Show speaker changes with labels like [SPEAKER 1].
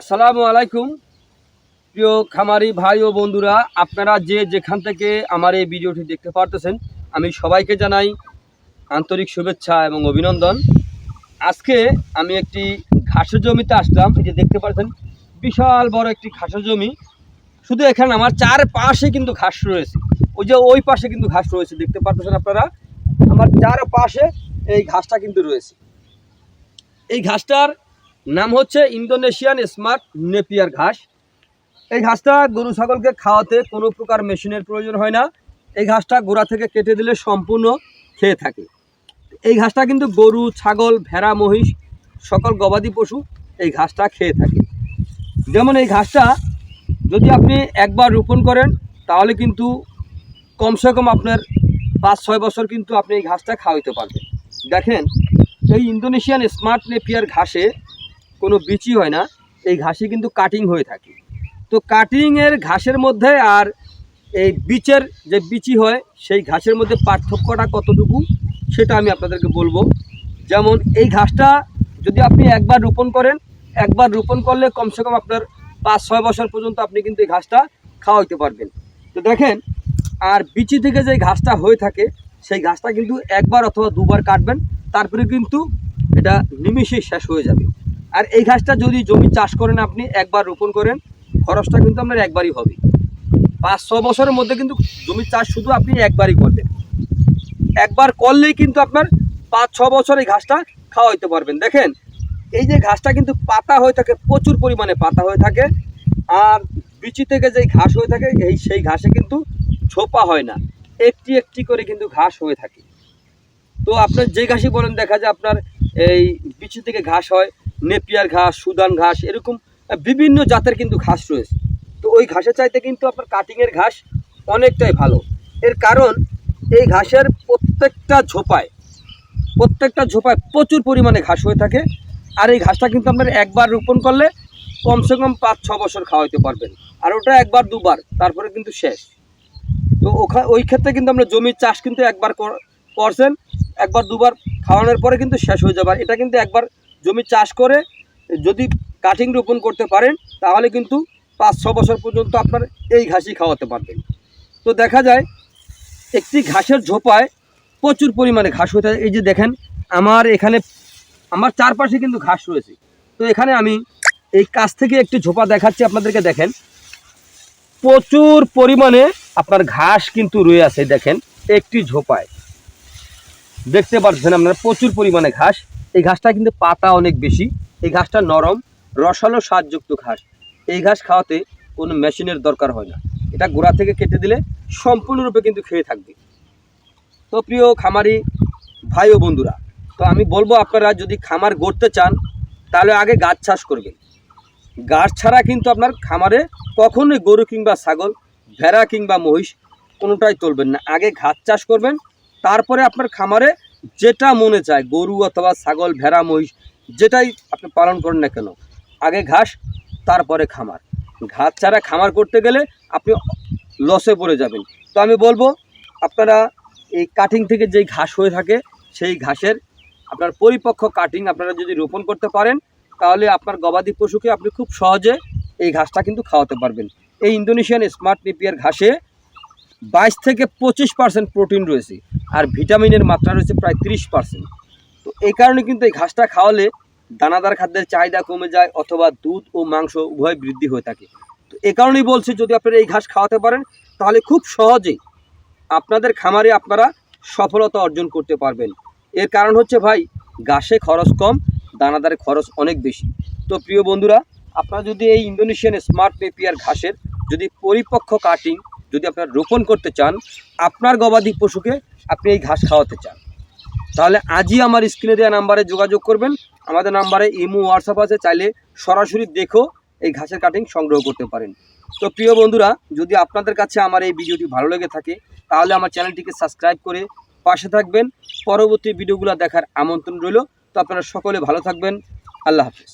[SPEAKER 1] আসসালামু আলাইকুম। প্রিয় খামারি ভাই ও বন্ধুরা, আপনারা যে যেখান থেকে আমার এই ভিডিওটি দেখতে পারতেছেন, আমি সবাইকে জানাই আন্তরিক শুভেচ্ছা এবং অভিনন্দন। আজকে আমি একটি ঘাসের জমিতে আসলাম, এই যে দেখতে পাচ্ছেন, বিশাল বড় একটি ঘাসের জমি। শুধু এখানে আমার চার পাশে কিন্তু ঘাস রয়েছে। ওই যে ওই পাশে কিন্তু ঘাস রয়েছে, দেখতে পারতেছেন আপনারা? আমার চার পাশে এই ঘাসটা কিন্তু রয়েছে। এই ঘাসটার নাম হচ্ছে ইন্দোনেশিয়ান স্মার্ট নেপিয়ার ঘাস। এই ঘাসটা গরু ছাগলকে খাওয়াতে কোনো প্রকার মেশিনের প্রয়োজন হয় না। এই ঘাসটা গোড়া থেকে কেটে দিলে সম্পূর্ণ খেয়ে থাকে। এই ঘাসটা কিন্তু গরু, ছাগল, ভেড়া, মহিষ, সকল গবাদি পশু এই ঘাসটা খেয়ে থাকে। যেমন এই ঘাসটা যদি আপনি একবার রোপণ করেন, তাহলে কিন্তু কমসে কম আপনার পাঁচ ছয় বছর কিন্তু আপনি এই ঘাসটা খাওয়াইতে পারবেন। দেখেন, এই ইন্দোনেশিয়ান স্মার্ট নেপিয়ার ঘাসে কোনো বিচি হয় না, এই ঘাসে কিন্তু কাটিং হয়ে থাকে। তো কাটিংয়ের ঘাসের মধ্যে আর এই বিচের যে বিচি হয়, সেই ঘাসের মধ্যে পার্থক্যটা কতটুকু, সেটা আমি আপনাদেরকে বলব। যেমন এই ঘাসটা যদি আপনি একবার রোপণ করেন, একবার রোপণ করলে কমসে কম আপনার পাঁচ, ছয় বছর পর্যন্ত আপনি কিন্তু এই ঘাসটা খাওয়াইতে পারবেন। তো দেখেন, আর বিচি থেকে যে ঘাসটা হয়ে থাকে, সেই ঘাসটা কিন্তু একবার অথবা দুবার কাটবেন, তারপরে কিন্তু এটা নিমিষেই শেষ হয়ে যাবে। আর এই ঘাসটা যদি জমি চাষ করেন আপনি, একবার রোপণ করেন, খরচটা কিন্তু আপনার একবারই হবে। পাঁচ, ছ বছরের মধ্যে কিন্তু জমি চাষ শুধু আপনি একবারই করবেন। একবার করলেই কিন্তু আপনার পাঁচ, ছ বছর এই ঘাসটা খাওয়াইতে পারবেন। দেখেন, এই যে ঘাসটা কিন্তু পাতা হয়ে থাকে, প্রচুর পরিমাণে পাতা হয়ে থাকে, আর বিচি থেকে যেই ঘাস হয়ে থাকে, এই সেই ঘাসে কিন্তু ছোপা হয় না। একটি একটি করে কিন্তু ঘাস হয়ে থাকে। তো আপনার যে ঘাসই বলেন, দেখা যায় আপনার এই বিচি থেকে ঘাস হয় নেপিয়ার ঘাস, সুদান ঘাস, এরকম বিভিন্ন জাতের কিন্তু ঘাস রয়েছে। তো ওই ঘাসের চাইতে কিন্তু আপনার কাটিংয়ের ঘাস অনেকটাই ভালো। এর কারণ, এই ঘাসের প্রত্যেকটা ঝোপায় প্রত্যেকটা ঝোপায় প্রচুর পরিমাণে ঘাস হয়ে থাকে। আর এই ঘাসটা কিন্তু আপনার একবার রোপণ করলে কমসে কম পাঁচ, ছ বছর খাওয়াইতে পারবেন। আর ওটা একবার, দুবার, তারপরে কিন্তু শেষ। তো ওই ক্ষেত্রে কিন্তু আমরা জমির চাষ কিন্তু একবার কর- করছেন, একবার, দুবার খাওয়ানোর পরে কিন্তু শেষ হয়ে যাবে। এটা কিন্তু একবার জমি চাষ করে যদি কাটিং রোপণ করতে পারেন, তাহলে কিন্তু পাঁচ ছ বছর পর্যন্ত আপনার এই ঘাসই খাওয়াতে পারবেন। তো দেখা যায়, একটি ঘাসের ঝোপায় প্রচুর পরিমাণে ঘাস হয়ে থাকে। এই যে দেখেন, আমার এখানে, আমার চারপাশে কিন্তু ঘাস রয়েছে। তো এখানে আমি এই কাছ থেকে একটি ঝোপা দেখাচ্ছি, আপনাদেরকে দেখেন। প্রচুর পরিমাণে আপনার ঘাস কিন্তু রয়ে আছে, দেখেন, একটি ঝোপায়। দেখতে পাচ্ছেন আপনারা, প্রচুর পরিমাণে ঘাস এই ঘাসটা কিন্তু পাতা অনেক বেশি। এই ঘাসটা নরম, রসালো স্বাদযুক্ত ঘাস। এই ঘাস খাওয়াতে কোনো মেশিনের দরকার হয় না। এটা গোড়া থেকে কেটে দিলে সম্পূর্ণরূপে কিন্তু খেয়ে থাকবে। তো প্রিয় খামারি ভাই ও বন্ধুরা, তো আমি বলব আপনারা যদি খামার গড়তে চান, তাহলে আগে গাছ চাষ করবেন। গাছ ছাড়া কিন্তু আপনার খামারে কখনোই গরু কিংবা ছাগল, ভেড়া কিংবা মহিষ কোনোটাই তুলবেন না। আগে ঘাস চাষ করবেন, তারপরে আপনার খামারে যেটা মনে চায়, গরু অথবা ছাগল, ভেড়া, মহিষ, যেটাই আপনি পালন করেন না কেন, আগে ঘাস, তারপরে খামার। ঘাস ছাড়া খামার করতে গেলে আপনি লসে পড়ে যাবেন। তো আমি বলব, আপনারা এই কাটিং থেকে যেই ঘাস হয়ে থাকে, সেই ঘাসের আপনার পরিপক্ক কাটিং আপনারা যদি রোপণ করতে পারেন, তাহলে আপনার গবাদি পশুকে আপনি খুব সহজে এই ঘাসটা কিন্তু খাওয়াতে পারবেন। এই ইন্দোনেশিয়ান স্মার্ট নিপিয়ার ঘাসে বাইশ থেকে পঁচিশ পার্সেন্ট প্রোটিন রয়েছে আর ভিটামিনের মাত্রা রয়েছে প্রায় তিরিশ পার্সেন্ট। তো এই কারণে কিন্তু এই ঘাসটা খাওয়ালে দানাদার খাদ্যের চাহিদা কমে যায় অথবা দুধ ও মাংস উভয় বৃদ্ধি হয়ে থাকে। তো এ কারণেই বলছি, যদি আপনারা এই ঘাস খাওয়াতে পারেন, তাহলে খুব সহজেই আপনাদের খামারে আপনারা সফলতা অর্জন করতে পারবেন। এর কারণ হচ্ছে ভাই, ঘাসে খরচ কম, দানাদারে খরচ অনেক বেশি। তো প্রিয় বন্ধুরা, আপনারা যদি এই ইন্দোনেশিয়ান স্মার্ট নেপিয়ার ঘাসের যদি পরিপক্ক কাটিং যদি আপনারা রোপণ করতে চান, আপনার গবাদি পশুকে আপনি এই ঘাস খাওয়াতে চান। তাহলে আজই আমার স্ক্রিনে দেওয়া নাম্বারে যোগাযোগ করবেন। আমাদের নাম্বারে ইমো, হোয়াটসঅ্যাপ আছে, চাইলে সরাসরি দেখো এই ঘাসের কাটিং সংগ্রহ করতে পারেন। তো প্রিয় বন্ধুরা, যদি আপনাদের কাছে আমার এই ভিডিওটি ভালো লেগে থাকে, তাহলে আমার চ্যানেলটিকে সাবস্ক্রাইব করে পাশে থাকবেন। পরবর্তী ভিডিওগুলো দেখার আমন্ত্রণ রইল। তো আপনারা সকলে ভালো থাকবেন। আল্লাহ হাফিজ।